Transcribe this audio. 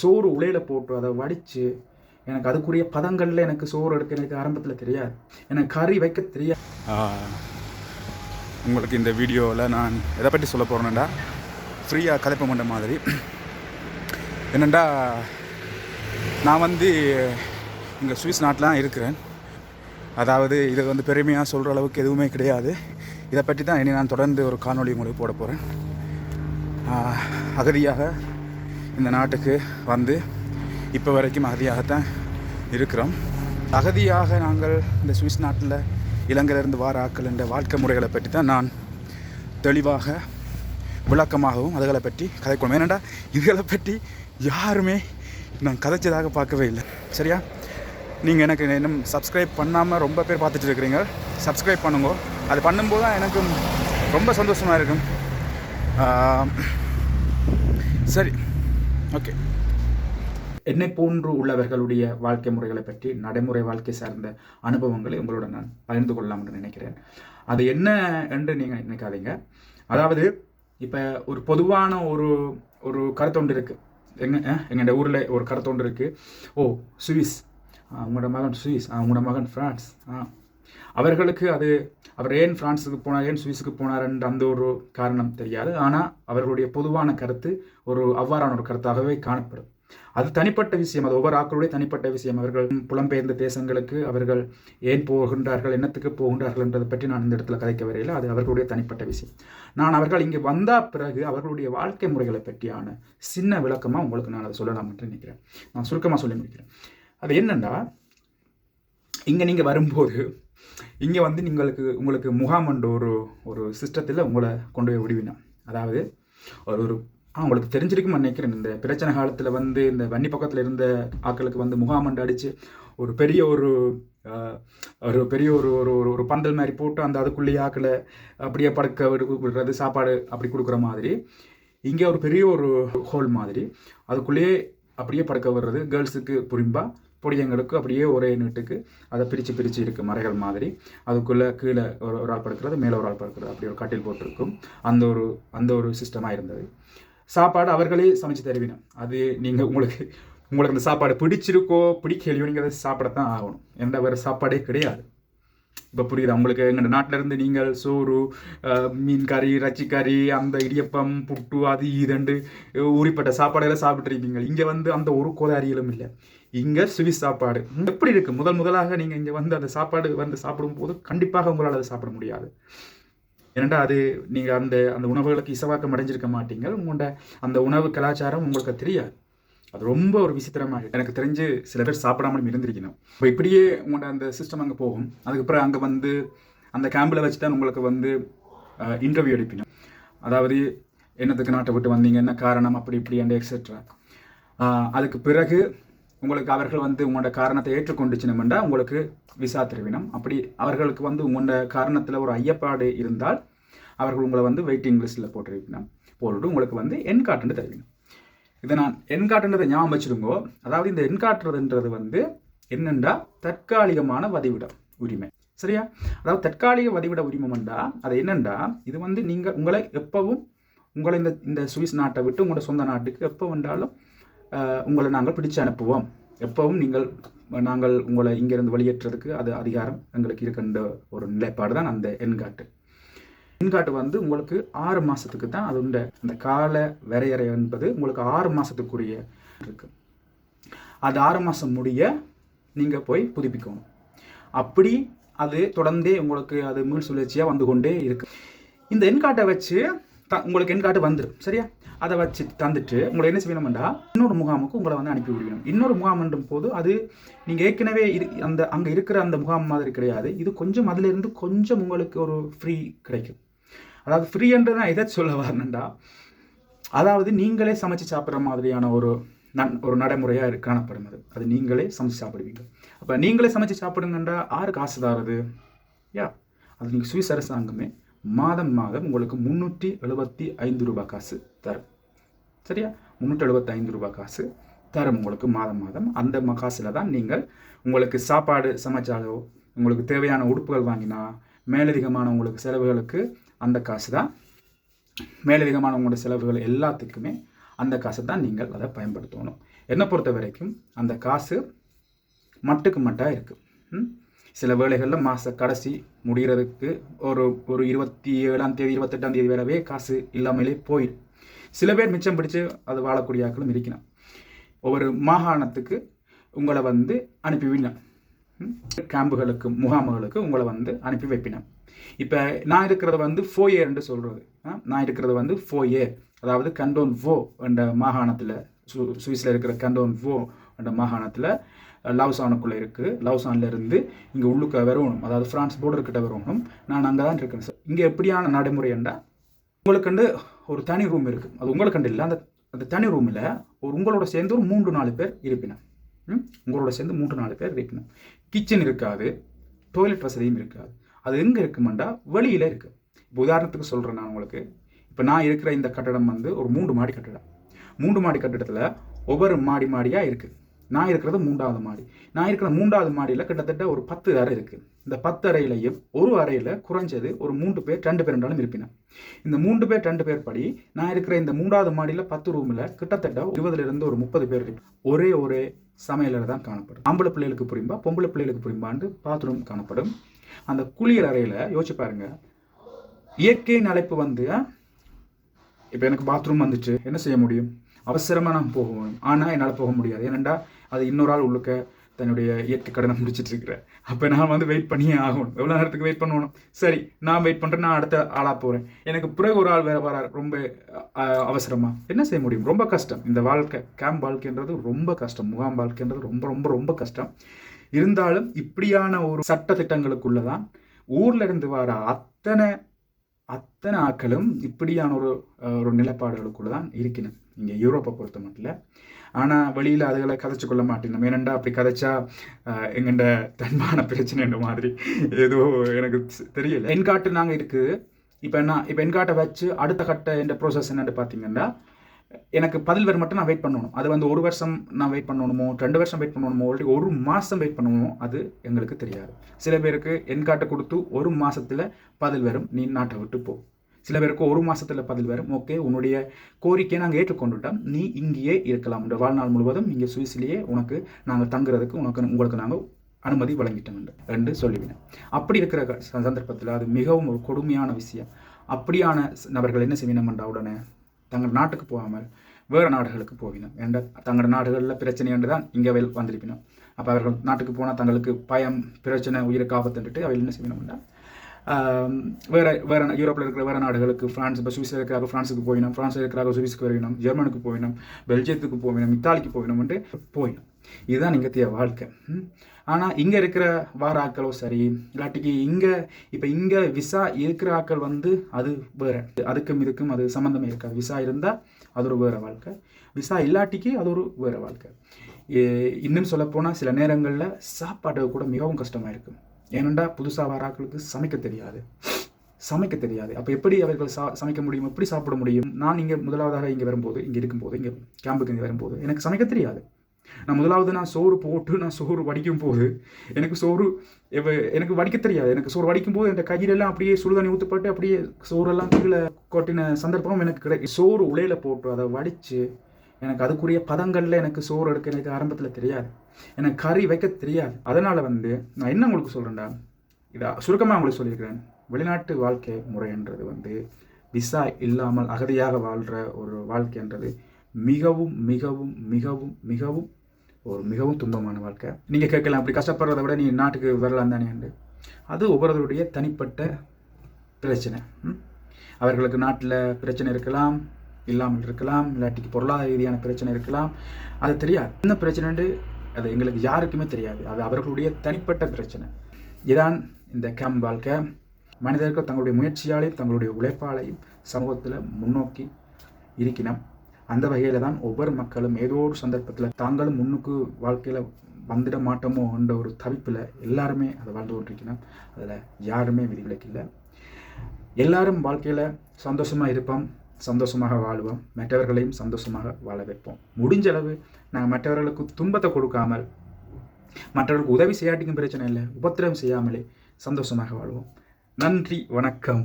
சோறு உலையில போட்டு அதை வடித்து எனக்கு அதுக்குரிய பதங்களில் எனக்கு சோறு எடுக்க எனக்கு ஆரம்பத்தில் தெரியாது. எனக்கு கறி வைக்க தெரியாது. உங்களுக்கு இந்த வீடியோவில் நான் எதை பற்றி சொல்ல போகிறேன்டா ஃப்ரீயாக கதைப்ப மாட்ட மாதிரி. என்னெண்டா நான் வந்து இங்கே சுவிஸ் நாட்டில் தான் இருக்கிறேன். அதாவது இதை வந்து பெருமையாக சொல்கிற அளவுக்கு எதுவுமே கிடையாது. இதை பற்றி தான் இனி நான் தொடர்ந்து ஒரு காணொளி உங்களுக்கு போட போகிறேன் அகதியாக இந்த நாட்டுக்கு வந்து இப்போ வரைக்கும் அகதியாகத்தான் இருக்கிறோம். அகதியாக நாங்கள் இந்த சுவிஸ் நாட்டில் இலங்கையிலிருந்து வார ஆக்கள் என்ற வாழ்க்கை முறைகளை பற்றி தான் நான் தெளிவாக விளக்கமாகவும் அதுகளை பற்றி கதைக்கணும். ஏனெண்டா இதுகளை பற்றி யாருமே நான் கதைச்சதாக பார்க்கவே இல்லை. சரியா? நீங்கள் எனக்கு இன்னும் சப்ஸ்கிரைப் பண்ணாமல் ரொம்ப பேர் பார்த்துட்டு இருக்கிறீங்க. சப்ஸ்கிரைப் பண்ணுங்க. அது பண்ணும்போது தான் எனக்கும் ரொம்ப சந்தோஷமாக இருக்கும். சரி. ஓகே. என்னை போன்று உள்ளவர்களுடைய வாழ்க்கை முறைகளை பற்றி நடைமுறை வாழ்க்கை சார்ந்த அனுபவங்களை உங்களோட நான் பகிர்ந்து கொள்ளலாம் என்று நினைக்கிறேன். அது என்ன என்று நீங்கள் நினைக்காதீங்க. அதாவது இப்போ ஒரு பொதுவான ஒரு ஒரு கருத்தொண்டு இருக்குது எங்க எங்கள் ஊரில் ஒரு கருத்தொண்டு இருக்குது ஓ சுவிஸ். உங்களோட மகன் சுவிஸ். ஆ, உங்களோட மகன் ஃப்ரான்ஸ் ஆ அவர்களுக்கு அது அவர் ஏன் பிரான்ஸுக்கு போனார் ஏன் சுவிஸுக்கு போனார் என்ற அந்த ஒரு காரணம் தெரியாது. ஆனால் அவர்களுடைய பொதுவான கருத்து ஒரு அவ்வாறான ஒரு கருத்தாகவே காணப்படும். அது தனிப்பட்ட விஷயம். அது ஒவ்வொரு ஆக்களுடைய தனிப்பட்ட விஷயம். அவர்கள் புலம்பெயர்ந்த தேசங்களுக்கு அவர்கள் ஏன் போகின்றார்கள் என்னத்துக்கு போகின்றார்கள் என்றதை பற்றி நான் இந்த இடத்துல கதைக்க வரையில். அது அவர்களுடைய தனிப்பட்ட விஷயம். நான் அவர்கள் இங்கே வந்த பிறகு அவர்களுடைய வாழ்க்கை முறைகளை பற்றியான சின்ன விளக்கமாக உங்களுக்கு நான் அதை சொல்லலாம் என்று நினைக்கிறேன். நான் சுருக்கமாக சொல்லி முடிக்கிறேன். அது என்னென்னா இங்கே நீங்கள் வரும்போது இங்கே வந்து நீங்களுக்கு உங்களுக்கு முகாம் என்ற ஒரு ஒரு சிஸ்டத்தில் உங்களை கொண்டு போய் விடுவினோம் அதாவது ஒரு ஒரு அவங்களுக்கு உங்களுக்கு நினைக்கிறேன். இந்த பிரச்சனை காலத்தில் வந்து இந்த வன்னி பக்கத்தில் இருந்த ஆக்களுக்கு வந்து முகாமண்டு அடித்து ஒரு பெரிய ஒரு ஒரு பெரிய ஒரு ஒரு ஒரு- ஒரு பந்தல் மாதிரி போட்டு அந்த அதுக்குள்ளேயே ஆக்களை அப்படியே படுக்க விடு விடுறது சாப்பாடு அப்படி கொடுக்குற மாதிரி. இங்கே ஒரு பெரிய ஒரு ஹோல் மாதிரி. அதுக்குள்ளேயே அப்படியே படுக்க விடுறது கேர்ள்ஸுக்கு புரிம்பா பொடியங்களுக்கு அப்படியே ஒரே நீட்டுக்கு அதை பிரித்து பிரித்து இருக்குது மறைகள் மாதிரி. அதுக்குள்ளே கீழே ஒரு ஒரு ஆள் படுக்கிறது மேலே ஒரு ஆள் படுக்கிறது. அப்படி ஒரு கட்டில் போட்டிருக்கும். அந்த ஒரு அந்த ஒரு சிஸ்டமாக இருந்தது. சாப்பாடு அவர்களே சமைச்சு தருவினோம் அது நீங்கள் உங்களுக்கு உங்களுக்கு அந்த சாப்பாடு பிடிச்சிருக்கோ பிடிக்கலையோ நீங்கள் அதை சாப்பிடத்தான் ஆகணும். எந்த வேறு சாப்பாடே கிடையாது. இப்போ புரியுது உங்களுக்கு? எங்கள் நாட்டில் இருந்து நீங்கள் சோறு மீன் கறி இறைச்சி அந்த இடியப்பம் புட்டு அது இதுண்டு ஊறிப்பட்ட சாப்பாடெல்லாம் சாப்பிட்ருக்கீங்க இங்கே வந்து அந்த ஒரு கோதாரியிலும் இல்லை. இங்கே சுவிஸ் சாப்பாடு. எப்படி இருக்குது முதல் முதலாக நீங்கள் இங்கே வந்து அந்த சாப்பாடு வந்து சாப்பிடும்போது கண்டிப்பாக உங்களால் அதை சாப்பிட முடியாது. ஏனெண்டா அது நீங்கள் அந்த அந்த உணவுகளுக்கு இசவாக்கம் அடைஞ்சிருக்க மாட்டீங்க. உங்களோட அந்த உணவு கலாச்சாரம் உங்களுக்கு தெரியாது. அது ரொம்ப ஒரு விசித்திரமாக எனக்கு தெரிஞ்சு சில பேர் சாப்பிடாமலும் இருந்திருக்கணும். இப்போ இப்படியே உங்களோட அந்த சிஸ்டம் அங்கே போகும். அதுக்கப்புறம் அங்கே வந்து அந்த கேம்பில் வச்சு தான் உங்களுக்கு வந்து இன்டர்வியூ எடுப்பினோம் அதாவது என்னத்துக்கு நாட்டை விட்டு வந்தீங்க? என்ன காரணம்? அப்படி இப்படி அண்ட் எக்ஸெட்ரா அதுக்கு பிறகு உங்களுக்கு அவர்கள் வந்து உங்களோட காரணத்தை ஏற்றுக்கொண்டுச்சுனமெண்டா உங்களுக்கு விசா திருவினம். அப்படி அவர்களுக்கு வந்து உங்களோட காரணத்தில் ஒரு ஐயப்பாடு இருந்தால் அவர்கள் உங்களை வந்து வெயிட்டிங் லிஸ்ட்டில் போட்டிருக்கணும் போட்டுட்டு உங்களுக்கு வந்து என் காட்டுன்னு இதை நான் என் காட்டுன்றதை ஞாபகம் வச்சுருங்கோ. அதாவது இந்த என் காட்டுறதுன்றது வந்து என்னென்றா? தற்காலிகமான வதிவிடம் உரிமை. சரியா? அதாவது தற்காலிக வதிவிட உரிமைண்டா அது என்னென்றா? இது வந்து நீங்கள் உங்களை எப்பவும் உங்களை இந்த இந்த சுவிஸ் நாட்டை விட்டு உங்களோட சொந்த நாட்டுக்கு எப்போ வந்தாலும் உங்களை நாங்கள் பிடிச்சு அனுப்புவோம். எப்பவும் நீங்கள் நாங்கள் உங்களை இங்கிருந்து வெளியேற்றுறதுக்கு அது அதிகாரம் எங்களுக்கு இருக்கின்ற ஒரு நிலைப்பாடு தான் அந்த எண்காட்டு. எண்காட்டு வந்து உங்களுக்கு ஆறு மாதத்துக்கு தான் அது உண்ட. அந்த கால வரையறை என்பது உங்களுக்கு ஆறு மாதத்துக்குரிய இருக்கு. அது ஆறு மாதம் முடிய நீங்கள் போய் புதுப்பிக்கணும். அப்படி அது தொடர்ந்தே உங்களுக்கு அது மீள் சுழற்சியாக வந்து கொண்டே இருக்கு. இந்த எண்காட்டை வச்சு த உங்களுக்கு எண்காட்டு வந்துடும் சரியா? அதை வச்சு தந்துட்டு உங்களை என்ன செய்யணும்டா இன்னொரு முகாமுக்கு உங்களை வந்து அனுப்பி விடணும் இன்னொரு முகாம்ன்ற போது அது நீங்கள் ஏற்கனவே இரு அந்த அங்கே இருக்கிற அந்த முகாம் மாதிரி கிடையாது. இது கொஞ்சம் அதிலிருந்து கொஞ்சம் உங்களுக்கு ஒரு ஃப்ரீ கிடைக்கும். அதாவது ஃப்ரீன்றது நான் எதை சொல்ல வரணுண்டா அதாவது நீங்களே சமைச்சு சாப்பிட்ற மாதிரியான ஒரு நன் ஒரு நடைமுறையாக காணப்படும் அது. அது நீங்களே சமைச்சு சாப்பிடுவீங்க. அப்போ நீங்களே சமைச்சு சாப்பிடுங்கன்றா ஆறு காசு தாரது? யா? அது நீங்கள் சுவிஸ் அரசாங்கமே. மாதம் மாதம் உங்களுக்கு முந்நூற்றி எழுபத்தி ஐந்து ரூபாய் காசு தரும். சரியா? முந்நூற்றி எழுபத்தி ஐந்து ரூபாய் காசு தரும் உங்களுக்கு மாதம் மாதம். அந்த ம- தான் நீங்கள் உங்களுக்கு சாப்பாடு சமைச்சாலோ உங்களுக்கு தேவையான உடுப்புகள் வாங்கினா மேலதிகமான உங்களுக்கு செலவுகளுக்கு அந்த காசு தான். மேலதிகமான உங்களோட செலவுகள் எல்லாத்துக்குமே அந்த காசை தான் நீங்கள் அதை பயன்படுத்தணும். என்னை பொறுத்த வரைக்கும் அந்த காசு மட்டுக்கு மட்டாக இருக்குது சில வேளைகளில் மாத கடைசி முடிகிறதுக்கு ஒரு ஒரு இருபத்தி ஏழாம் தேதி இருபத்தெட்டாம் தேதி வரவே காசு இல்லாமலே போயிடும் சில பேர் மிச்சம் பிடிச்சு அது வாழக்கூடிய ஆக்களும் இருக்கணும் ஒவ்வொரு மாகாணத்துக்கு உங்களை வந்து அனுப்பி விடணும் கேம்புகளுக்கு முகாம்களுக்கு உங்களை வந்து அனுப்பி வைப்பினேன். இப்போ நான் இருக்கிறது வந்து ஃபோ என்று சொல்கிறது நான் இருக்கிறது வந்து ஃபோ இயர் அதாவது கண்டோன் வோ என்ற மாகாணத்தில் சு சுவிஸில் இருக்கிற கண்டோன் வோ என்ற மாகாணத்தில் லவ்சானுக்குள்ளே இருக்குது லவ்சான்லேருந்து இங்கே உள்ளுக்க வரணும். அதாவது ஃப்ரான்ஸ் போர்டர்கிட்ட கிட்ட வரணும். நான் அங்கே தான் இருக்கேன் சார். இங்கே எப்படியான நடைமுறை என்றால் உங்களுக்குண்டு ஒரு தனி ரூம் இருக்குது அது உங்களுக்குண்டு இல்லை. அந்த அந்த தனி ரூமில் ஒரு உங்களோட சேர்ந்து ஒரு மூன்று நாலு பேர் இருப்பினேன் ம்? உங்களோட சேர்ந்து மூன்று நாலு பேர் இருக்கணும் கிச்சன் இருக்காது. டாய்லெட் வசதியும் இருக்காது. அது எங்கே இருக்குமெண்டா வெளியில் இருக்குது இப்போ உதாரணத்துக்கு சொல்கிறேன் நான் உங்களுக்கு. இப்போ நான் இருக்கிற இந்த கட்டடம் வந்து ஒரு மூன்று மாடி கட்டடம். மூன்று மாடி கட்டடத்தில் ஒவ்வொரு மாடி மாடியாக இருக்குது நான் இருக்கிறது மூன்றாவது மாடி. நான் இருக்கிற மூன்றாவது மாடியில் கிட்டத்தட்ட ஒரு பத்து அறை இருக்குது இந்த பத்து அறையிலையும் ஒரு அறையில் குறைஞ்சது ஒரு மூன்று பேர் ரெண்டு பேர் இருந்தாலும் இருப்பினேன் இந்த மூன்று பேர் ரெண்டு பேர் படி நான் இருக்கிற இந்த மூன்றாவது மாடியில் பத்து ரூமில் கிட்டத்தட்ட இருபதுலேருந்து ஒரு முப்பது பேர் ஒரே ஒரே சமையலறை தான் காணப்படும். ஆம்பளை பிள்ளைகளுக்கு புரியும்பா பொம்பளை பிள்ளைகளுக்கு புரியும்பான்னு பாத்ரூம் காணப்படும். அந்த குளியல் அறையில் யோசிச்சு பாருங்க. இயற்கையின் அழைப்பு வந்து இப்போ எனக்கு பாத்ரூம் வந்துச்சு. என்ன செய்ய முடியும்? அவசரமாக நான் போகணும் ஆனால் என்னால் போக முடியாது. ஏனெண்டா அது இன்னொரு ஆள் உள்ளுக்க தன்னுடைய இயற்கை கடனை முடிச்சிட்டு இருக்கிறேன் அப்போ நான் வந்து வெயிட் பண்ணியே ஆகணும். எவ்வளோ நேரத்துக்கு வெயிட் பண்ணணும்? சரி நான் வெயிட் பண்ணுறேன் நான் அடுத்த ஆளாக போகிறேன் எனக்கு பிறகு ஒரு ஆள் வேறு வரார். ரொம்ப அவசரமாக என்ன செய்ய முடியும்? ரொம்ப கஷ்டம். இந்த வாழ்க்கை கேம்ப் வாழ்க்கைன்றது ரொம்ப கஷ்டம். முகாம் வாழ்க்கைன்றது ரொம்ப ரொம்ப ரொம்ப கஷ்டம். இருந்தாலும் இப்படியான ஒரு சட்ட திட்டங்களுக்குள்ளே தான் ஊர்ல இருந்து வர அத்தனை அத்தனை ஆட்களும் இப்படியான ஒரு ஒரு நிலைப்பாடுகளுக்குள்ள தான் இருக்கணும் இங்கே யூரோப்பை பொறுத்த மட்டும் ஆனால் வெளியில் அதுகளை கதைச்சு கொள்ள மாட்டேன் ஏனண்டா அப்படி கதைச்சா எங்கண்ட தன்மான பிரச்சனைன்ற மாதிரி. ஏதோ எனக்கு தெரியல. என்காட்டு நாங்கள் இருக்குது இப்போ நான் இப்போ என்காட்டை வச்சு அடுத்த கட்ட என்ற ப்ரோசஸ் என்னென்னு பார்த்தீங்கன்னா எனக்கு பதில் வரை மட்டும் நான் வெயிட் பண்ணணும். அது வந்து ஒரு வருஷம் நான் வெயிட் பண்ணணுமோ ரெண்டு வருஷம் வெயிட் பண்ணணுமோ இல்லாட்டி ஒரு மாதம் வெயிட் பண்ணணுமோ அது எங்களுக்கு தெரியாது. சில பேருக்கு என்காட்டை கொடுத்து ஒரு மாதத்தில் பதில் வரும் நீ நாட்டை விட்டு போ. சில பேருக்கு ஒரு மாதத்தில் பதில் வரும் ஓகே உன்னுடைய கோரிக்கையை நாங்கள் ஏற்றுக்கொண்டுட்டோம். நீ இங்கேயே இருக்கலாம். உன்ற வாழ்நாள் முழுவதும் இங்கே சுவிஸ்லேயே உனக்கு நாங்கள் தங்குறதுக்கு உனக்கு உங்களுக்கு நாங்கள் அனுமதி வழங்கிட்டோம் என்று என்று அப்படி இருக்கிற சந்தர்ப்பத்தில் அது மிகவும் ஒரு கொடுமையான விஷயம். அப்படியான நபர்கள் என்ன செய்வினோம்ன்றா உடனே தங்கள் நாட்டுக்கு போகாமல் வேறு நாடுகளுக்கு போவினோம் என்ற தங்கள் நாடுகளில் பிரச்சனை என்று தான் இங்கே வந்திருப்பினோம். அப்போ அவர்கள் நாட்டுக்கு போனால் தங்களுக்கு பயம் பிரச்சனை உயிருக்கு ஆபத்துன்ட்டு அவைகள் என்ன செய்யணும்னா வேற வேற யூரோப்பில் இருக்கிற வேற நாடுகளுக்கு ஃப்ரான்ஸ் இப்போ சுவிஸில் இருக்கிறாங்க ஃப்ரான்ஸுக்கு போயினோம். ஃப்ரான்ஸில் இருக்கிறாங்க சுவிஸ்க்கு போயினோம் ஜெர்மனுக்கு போயினோம். பெல்ஜியத்துக்கு போயினோம். இத்தாலிக்கு போயினோம்ட்டு போயினோம். இதுதான் இங்கத்திய வாழ்க்கை. ஆனால் இங்கே இருக்கிற வார ஆக்களோ சரி இல்லாட்டிக்கு இங்கே இப்போ இங்கே விசா இருக்கிற ஆக்கள் வந்து அது வேறு. அதுக்கும் இதுக்கும் அது சம்மந்தமே இருக்காது. விசா இருந்தால் அது ஒரு வேறு வாழ்க்கை. விசா இல்லாட்டிக்கு அது ஒரு வேறு வாழ்க்கை. இன்னும் சொல்லப்போனால் சில நேரங்களில் சாப்பாடு கூட மிகவும் கஷ்டமாக இருக்கும் ஏனெண்டா புதுசாக வராக்களுக்கு சமைக்க தெரியாது. சமைக்க தெரியாது. அப்போ எப்படி அவர்கள் சா சமைக்க முடியும்? எப்படி சாப்பிட முடியும்? நான் இங்கே முதலாவதாக இங்கே வரும்போது இங்கே இருக்கும்போது இங்கே கேம்புக்கு இங்கே வரும்போது எனக்கு சமைக்க தெரியாது. நான் முதலாவது நான் சோறு போட்டு நான் சோறு வடிக்கும் போது எனக்கு சோறு எவ- எனக்கு வடிக்க தெரியாது. எனக்கு சோறு வடிக்கும் போது என் கையிலெல்லாம் அப்படியே சுடுதண்ணி ஊற்றப்பட்டு அப்படியே சோறெல்லாம் கீழே கொட்டின சந்தர்ப்பம் எனக்கு கிடைக்கும் சோறு உலையில போட்டு அதை வடித்து எனக்கு அதுக்குரிய பதங்களில் எனக்கு சோறு எடுக்க எனக்கு ஆரம்பத்தில் தெரியாது. எனக்கு கறி வைக்க தெரியாது. அதனால் வந்து நான் என்ன உங்களுக்கு சொல்கிறேன்டா இதை சுருக்கமாக உங்களுக்கு சொல்லியிருக்கிறேன். வெளிநாட்டு வாழ்க்கை முறைன்றது வந்து விசா இல்லாமல் அகதியாக வாழ்கிற ஒரு வாழ்க்கைன்றது மிகவும் மிகவும் மிகவும் மிகவும் ஒரு மிகவும் துன்பமான வாழ்க்கை. நீங்கள் கேட்கலாம் அப்படி கஷ்டப்படுறத விட நீ நாட்டுக்கு வரலாம் தானே அது ஒவ்வொருவருடைய தனிப்பட்ட பிரச்சனை. அவர்களுக்கு நாட்டில் பிரச்சனை இருக்கலாம் இல்லாமல் இருக்கலாம் இல்லாட்டிக்கு பொருளாதார ரீதியான பிரச்சனை இருக்கலாம். அது தெரியாது. என்ன பிரச்சனைண்டு அது எங்களுக்கு யாருக்குமே தெரியாது. அது அவர்களுடைய தனிப்பட்ட பிரச்சனை. இதான் இந்த கேம் வாழ்க்கை. மனிதர்கள் தங்களுடைய முயற்சியாலையும் தங்களுடைய உழைப்பாலையும் சமூகத்தில் முன்னோக்கி இருக்கணும் அந்த வகையில் தான் ஒவ்வொரு மக்களும் ஏதோ ஒரு சந்தர்ப்பத்தில் தாங்களும் முன்னுக்கு வாழ்க்கையில் வந்துட மாட்டோமோ என்ற ஒரு தவிப்பில் எல்லாருமே அதை வாழ்ந்து கொண்டிருக்கணும் அதில் யாருமே விதிவிலக்கில்லை எல்லாரும் வாழ்க்கையில் சந்தோஷமாக இருப்போம். சந்தோஷமாக வாழ்வோம். மற்றவர்களையும் சந்தோஷமாக வாழ வைப்போம். முடிஞ்ச அளவு நாங்கள் மற்றவர்களுக்கு துன்பத்தை கொடுக்காமல் மற்றவர்களுக்கு உதவி செய்யாட்டிக்கும் பிரச்சனை இல்லை. உபத்திரம் செய்யாமலே சந்தோஷமாக வாழ்வோம். நன்றி வணக்கம்.